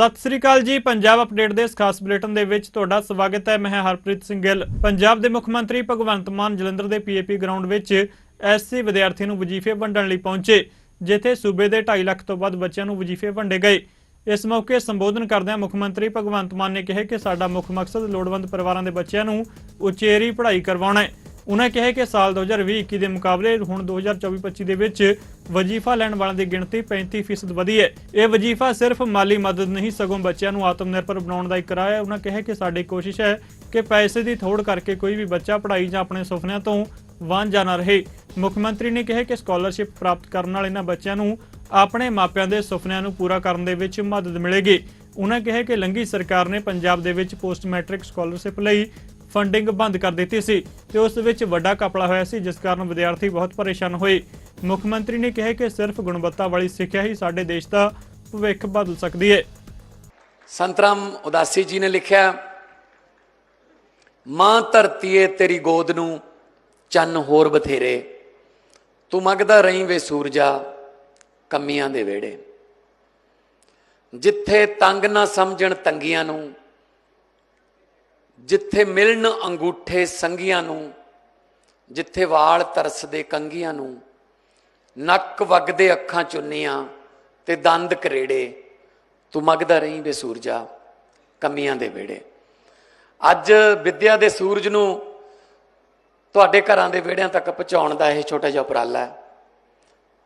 ਸਤਿ ਸ੍ਰੀ ਅਕਾਲ ਜੀ। ਪੰਜਾਬ ਅਪਡੇਟ ਦੇ ਇਸ ਖਾਸ ਬੁਲੇਟਿਨ ਦੇ ਵਿੱਚ ਤੁਹਾਡਾ ਸਵਾਗਤ ਹੈ। ਮੈਂ ਹਰਪ੍ਰੀਤ ਸਿੰਘ ਗਿੱਲ। ਪੰਜਾਬ ਦੇ ਮੁੱਖ ਮੰਤਰੀ ਭਗਵੰਤ ਮਾਨ ਜਲੰਧਰ ਦੇ ਪੀਏਪੀ ਗਰਾਊਂਡ ਵਿੱਚ ਐਸਸੀ ਵਿਦਿਆਰਥੀਆਂ ਨੂੰ ਵਜ਼ੀਫੇ ਵੰਡਣ ਲਈ ਪਹੁੰਚੇ, ਜਿੱਥੇ ਸੂਬੇ ਦੇ 2.5 ਲੱਖ ਤੋਂ ਵੱਧ ਬੱਚਿਆਂ ਨੂੰ ਵਜ਼ੀਫੇ ਵੰਡੇ ਗਏ। ਇਸ ਮੌਕੇ ਸੰਬੋਧਨ ਕਰਦਿਆਂ ਮੁੱਖ ਮੰਤਰੀ ਭਗਵੰਤ ਮਾਨ ਨੇ ਕਿਹਾ ਕਿ ਸਾਡਾ ਮੁੱਖ ਮਕਸਦ ਲੋੜਵੰਦ ਪਰਿਵਾਰਾਂ ਦੇ ਬੱਚਿਆਂ ਨੂੰ ਉਚੇਰੀ ਪੜ੍ਹਾਈ ਕਰਵਾਉਣਾ ਹੈ। ਉਨ੍ਹਾਂ ਕਿਹਾ ਕਿ ਸਾਲ 2020-21 ਦੇ ਮੁਕਾਬਲੇ ਹੁਣ 2024-25 ਦੇ ਵਿੱਚ ਵਜ਼ੀਫਾ ਲੈਣ ਵਾਲਿਆਂ ਦੀ ਗਿਣਤੀ 35% ਵਧੀ ਹੈ। ਇਹ ਵਜ਼ੀਫਾ ਸਿਰਫ ਮਾਲੀ ਮਦਦ ਨਹੀਂ, ਸਗੋਂ ਬੱਚਿਆਂ ਨੂੰ ਆਤਮ ਨਿਰਭਰ ਬਣਾਉਣ ਦਾ ਇੱਕ ਹੈ। ਉਨ੍ਹਾਂ ਕਿਹਾ ਕਿ ਸਾਡੀ ਕੋਸ਼ਿਸ਼ ਹੈ ਕਿ ਪੈਸੇ ਦੀ ਥੋੜ ਕਰਕੇ ਕੋਈ ਵੀ ਬੱਚਾ ਪੜ੍ਹਾਈ ਜਾਂ ਆਪਣੇ ਸੁਪਨਿਆਂ ਤੋਂ ਵਾਂਝਾ ਨਾ ਰਹੇ। ਮੁੱਖ ਮੰਤਰੀ ਨੇ ਕਿਹਾ ਕਿ ਸਕਾਲਰਸ਼ਿਪ ਪ੍ਰਾਪਤ ਕਰਨ ਵਾਲੇ ਇਹਨਾਂ ਬੱਚਿਆਂ ਨੂੰ ਆਪਣੇ ਮਾਪਿਆਂ ਦੇ ਸੁਪਨਿਆਂ ਨੂੰ ਪੂਰਾ ਕਰਨ ਦੇ ਵਿੱਚ ਮਦਦ ਮਿਲੇਗੀ। ਉਨ੍ਹਾਂ ਕਿਹਾ ਕਿ ਲੰਗੀ ਸਰਕਾਰ ਨੇ ਪੰਜਾਬ ਦੇ ਵਿੱਚ ਪੋਸਟ ਮੈਟ੍ਰਿਕ ਸਕਾਲਰਸ਼ਿਪ ਲਈ ਫੰਡਿੰਗ ਬੰਦ ਕਰ ਦਿੱਤੀ ਸੀ ਤੇ ਉਸ ਵਿੱਚ ਵੱਡਾ ਕਪੜਾ ਹੋਇਆ ਸੀ, ਜਿਸ ਕਾਰਨ ਵਿਦਿਆਰਥੀ ਬਹੁਤ ਪਰੇਸ਼ਾਨ ਹੋਏ। ਮੁੱਖ ਮੰਤਰੀ ਨੇ ਕਿਹਾ ਕਿ ਸਿਰਫ ਗੁਣਵੱਤਾ ਵਾਲੀ ਸਿੱਖਿਆ ਹੀ ਸਾਡੇ ਦੇਸ਼ ਦਾ ਭਵਿੱਖ ਬਦਲ ਸਕਦੀ ਹੈ ਸੰਤਰਾਮ ਉਦਾਸੀ ਜੀ ਨੇ ਲਿਖਿਆ, ਮਾਂ ਧਰਤੀਏ ਤੇਰੀ ਗੋਦ ਨੂੰ, ਚੰਨ ਹੋਰ ਬਥੇਰੇ। ਤੂੰ ਮੰਗਦਾ ਰਹੀਂ ਵੇ ਸੂਰਜਾ, ਕੰਮੀਆਂ ਦੇ ਵੇੜੇ ਜਿੱਥੇ ਤੰਗ ਨਾ ਸਮਝਣ ਤੰਗੀਆਂ ਨੂੰ, ਜਿੱਥੇ ਮਿਲਣ ਅੰਗੂਠੇ ਸੰਗੀਆਂ ਨੂੰ, ਜਿੱਥੇ ਵਾਲ ਤਰਸਦੇ ਕੰਗੀਆਂ ਨੂੰ ਨੱਕ ਵਗਦੇ ਅੱਖਾਂ ਚੁੰਨੀਆਂ ਤੇ ਦੰਦ ਕਰੇੜੇ। ਤੂੰ ਮਗਦਾ ਰਹੀਂ ਬੇ ਸੂਰਜਾ, ਕਮੀਆਂ ਦੇ ਵੇੜੇ ਅੱਜ ਵਿਦਿਆ ਦੇ ਸੂਰਜ ਨੂੰ ਤੁਹਾਡੇ ਘਰਾਂ ਦੇ ਵਿਹੜਿਆਂ ਤੱਕ ਪਹੁੰਚਾਉਣ ਦਾ ਇਹ ਛੋਟਾ ਜਿਹਾ ਉਪਰਾਲਾ ਹੈ।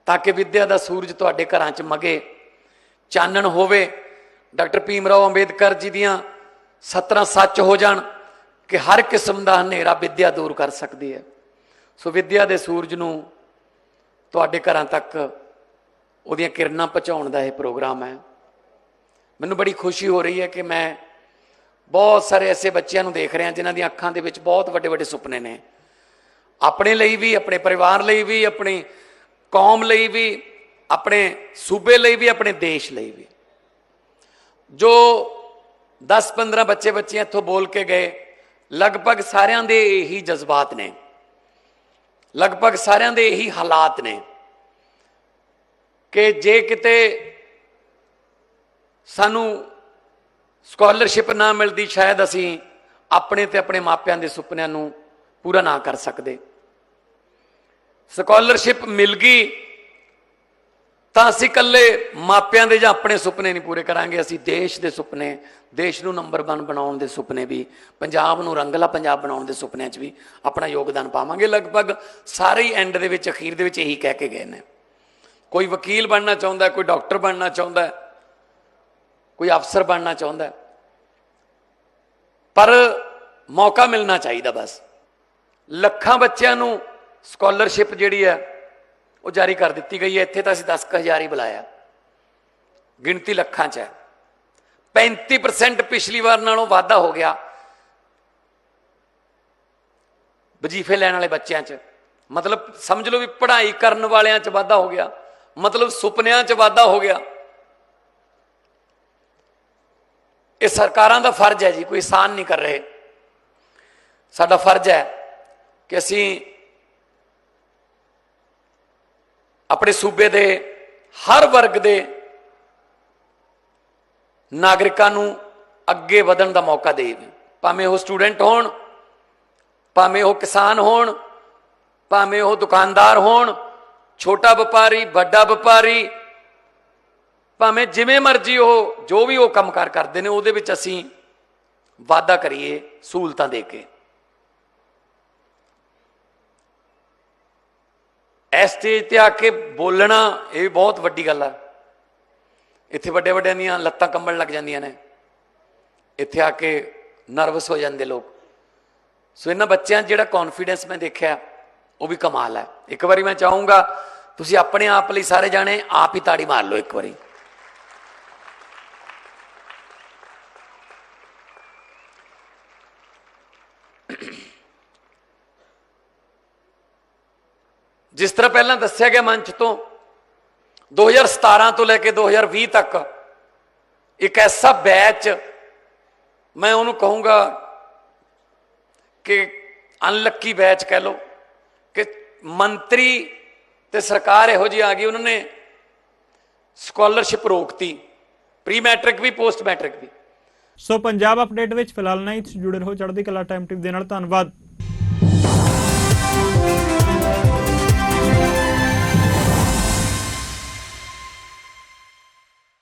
ਤਾਂ ਕਿ ਵਿਦਿਆ ਦਾ ਸੂਰਜ ਤੁਹਾਡੇ ਘਰਾਂ 'ਚ ਮਗੇ, ਚਾਨਣ ਹੋਵੇ। ਡਾਕਟਰ ਭੀਮ ਰਾਓ ਅੰਬੇਦਕਰ ਜੀ ਦੀਆਂ ਸਤਰਾਂ ਸੱਚ ਹੋ ਜਾਣ ਕਿ ਹਰ ਕਿਸਮ ਦਾ ਹਨੇਰਾ ਵਿਦਿਆ ਦੂਰ ਕਰ ਸਕਦੀ ਹੈ। ਸੋ ਵਿਦਿਆ ਦੇ ਸੂਰਜ ਨੂੰ ਤੁਹਾਡੇ ਘਰਾਂ ਤੱਕ ਉਹਦੀਆਂ ਕਿਰਨਾਂ ਪਹੁੰਚਾਉਣ ਦਾ ਇਹ ਪ੍ਰੋਗਰਾਮ ਹੈ। ਮੈਨੂੰ ਬੜੀ ਖੁਸ਼ੀ ਹੋ ਰਹੀ ਹੈ ਕਿ ਮੈਂ ਬਹੁਤ ਸਾਰੇ ਐਸੇ ਬੱਚਿਆਂ ਨੂੰ ਦੇਖ ਰਿਹਾ ਜਿਨ੍ਹਾਂ ਦੀਆਂ ਅੱਖਾਂ ਦੇ ਵਿੱਚ ਬਹੁਤ ਵੱਡੇ ਵੱਡੇ ਸੁਪਨੇ ਨੇ। ਆਪਣੇ ਲਈ ਵੀ, ਆਪਣੇ ਪਰਿਵਾਰ ਲਈ ਵੀ, ਆਪਣੀ ਕੌਮ ਲਈ ਵੀ, ਆਪਣੇ ਸੂਬੇ ਲਈ ਵੀ, ਆਪਣੇ ਦੇਸ਼ ਲਈ ਵੀ। ਜੋ 10-15 ਬੱਚੇ ਬੱਚੀਆਂ ਇੱਥੋਂ ਬੋਲ ਕੇ ਗਏ, ਲਗਭਗ ਸਾਰਿਆਂ ਦੇ ਇਹੀ ਜਜ਼ਬਾਤ ਨੇ। ਲਗਭਗ ਸਾਰਿਆਂ ਦੇ ਇਹੀ ਹਾਲਾਤ ਨੇ ਕਿ ਜੇ ਕਿਤੇ ਸਾਨੂੰ ਸਕਾਲਰਸ਼ਿਪ ਨਾ ਮਿਲਦੀ, ਸ਼ਾਇਦ ਅਸੀਂ ਆਪਣੇ ਤੇ ਆਪਣੇ ਮਾਪਿਆਂ ਦੇ ਸੁਪਨਿਆਂ ਨੂੰ ਪੂਰਾ ਨਾ ਕਰ ਸਕਦੇ। ਸਕਾਲਰਸ਼ਿਪ ਮਿਲ ਗਈ ਤਾਂ ਅਸੀਂ ਇਕੱਲੇ ਮਾਪਿਆਂ ਦੇ ਜਾਂ ਆਪਣੇ ਸੁਪਨੇ ਨਹੀਂ ਪੂਰੇ ਕਰਾਂਗੇ, ਅਸੀਂ ਦੇਸ਼ ਦੇ ਸੁਪਨੇ, ਦੇਸ਼ ਨੂੰ ਨੰਬਰ 1 ਬਣਾਉਣ ਦੇ ਸੁਪਨੇ ਵੀ, ਪੰਜਾਬ ਨੂੰ ਰੰਗਲਾ ਪੰਜਾਬ ਬਣਾਉਣ ਦੇ ਸੁਪਨਿਆਂ 'ਚ ਵੀ ਆਪਣਾ ਯੋਗਦਾਨ ਪਾਵਾਂਗੇ। ਲਗਭਗ ਸਾਰੇ ਹੀ ਐਂਡ ਦੇ ਵਿੱਚ, ਅਖੀਰ ਦੇ ਵਿੱਚ ਇਹੀ ਕਹਿ ਕੇ ਗਏ ਨੇ। ਕੋਈ ਵਕੀਲ ਬਣਨਾ ਚਾਹੁੰਦਾ, ਕੋਈ ਡਾਕਟਰ ਬਣਨਾ ਚਾਹੁੰਦਾ, ਕੋਈ ਅਫਸਰ ਬਣਨਾ ਚਾਹੁੰਦਾ, ਪਰ ਮੌਕਾ ਮਿਲਣਾ ਚਾਹੀਦਾ ਬਸ। ਲੱਖਾਂ ਬੱਚਿਆਂ ਨੂੰ ਸਕਾਲਰਸ਼ਿਪ ਜਿਹੜੀ ਹੈ ਉਹ ਜਾਰੀ ਕਰ ਦਿੱਤੀ ਗਈ ਹੈ। ਇੱਥੇ ਤਾਂ ਅਸੀਂ 10000 ਹੀ ਬੁਲਾਇਆ। ਗਿਣਤੀ ਲੱਖਾਂ 'ਚ ਹੈ। 35% ਪਿਛਲੀ ਵਾਰ ਨਾਲੋਂ ਵਾਧਾ ਹੋ ਗਿਆ। ਵਜੀਫੇ ਲੈਣ ਵਾਲੇ ਬੱਚਿਆਂ 'ਚ। ਮਤਲਬ ਸਮਝ ਲਓ ਵੀ ਪੜ੍ਹਾਈ ਕਰਨ ਵਾਲਿਆਂ 'ਚ ਵਾਧਾ ਹੋ ਗਿਆ। ਮਤਲਬ ਸੁਪਨਿਆਂ 'ਚ ਵਾਧਾ ਹੋ ਗਿਆ। ਇਹ ਸਰਕਾਰਾਂ ਦਾ ਫਰਜ਼ ਹੈ ਜੀ, ਕੋਈ ਆਸਾਨ ਨਹੀਂ ਕਰ ਰਹੇ। ਸਾਡਾ ਫਰਜ਼ ਹੈ ਕਿ ਅਸੀਂ ਆਪਣੇ ਸੂਬੇ ਦੇ ਹਰ ਵਰਗ ਦੇ ਨਾਗਰਿਕਾਂ ਨੂੰ ਅੱਗੇ ਵਧਣ ਦਾ ਮੌਕਾ ਦੇਵੇ। ਭਾਵੇਂ ਉਹ ਸਟੂਡੈਂਟ ਹੋਣ, ਭਾਵੇਂ ਉਹ ਕਿਸਾਨ ਹੋਣ, ਭਾਵੇਂ ਉਹ ਦੁਕਾਨਦਾਰ ਹੋਣ, ਛੋਟਾ ਵਪਾਰੀ, ਵੱਡਾ ਵਪਾਰੀ, ਭਾਵੇਂ ਜਿਵੇਂ ਮਰਜ਼ੀ ਉਹ ਜੋ ਵੀ ਉਹ ਕੰਮਕਾਰ ਕਰਦੇ ਨੇ, ਉਹਦੇ ਵਿੱਚ ਅਸੀਂ ਵਾਅਦਾ ਕਰੀਏ ਸਹੂਲਤਾਂ ਦੇ ਕੇ। ਇਸ ਸਟੇਜ ਤੇ ਆ ਕੇ ਬੋਲਣਾ, ਇਹ ਵੀ ਬਹੁਤ ਵੱਡੀ ਗੱਲ ਆ। ਇੱਥੇ ਵੱਡੇ ਵੱਡਿਆਂ ਦੀਆਂ ਲੱਤਾਂ ਕੰਬਣ ਲੱਗ ਜਾਂਦੀਆਂ ਨੇ। ਇੱਥੇ ਆ ਕੇ ਨਰਵਸ ਹੋ ਜਾਂਦੇ ਲੋਕ। ਸੋ ਇਹਨਾਂ ਬੱਚਿਆਂ 'ਚ ਜਿਹੜਾ ਕੌਨਫੀਡੈਂਸ ਮੈਂ ਦੇਖਿਆ, ਉਹ ਵੀ ਕਮਾਲ ਹੈ ਇੱਕ ਵਾਰੀ ਮੈਂ ਚਾਹੂੰਗਾ, ਤੁਸੀਂ ਆਪਣੇ ਆਪ ਲਈ ਸਾਰੇ ਜਾਣੇ ਆਪ ਹੀ ਤਾੜੀ ਮਾਰ ਲਓ ਇੱਕ ਵਾਰੀ। ਜਿਸ ਤਰ੍ਹਾਂ ਪਹਿਲਾਂ ਦੱਸਿਆ ਗਿਆ ਮੰਚ ਤੋਂ 2017 ਤੋਂ ਲੈ ਕੇ 2020 ਤੱਕ, ਇੱਕ ਐਸਾ ਬੈਚ ਮੈਂ ਉਹਨੂੰ ਕਹੂੰਗਾ ਕਿ ਅਨਲੱਕੀ ਬੈਚ ਕਹਿ ਲਓ, ਕਿ ਮੰਤਰੀ ਤੇ ਸਰਕਾਰ ਇਹੋ ਜਿਹੀ ਆ ਗਈ, ਉਹਨਾਂ ਨੇ ਸਕਾਲਰਸ਼ਿਪ ਰੋਕਤੀ ਪ੍ਰੀ ਮੈਟ੍ਰਿਕ ਵੀ ਪੋਸਟ ਮੈਟ੍ਰਿਕ ਵੀ। ਸੋ ਪੰਜਾਬ ਅਪਡੇਟ ਵਿੱਚ ਫਿਲਹਾਲ ਨਹੀਂ ਜੁੜੇ ਰਹੋ ਚੜ੍ਹਦੀ ਕਲਾ ਟਾਈਮ ਟਿਪ ਦੇ ਨਾਲ। ਧੰਨਵਾਦ।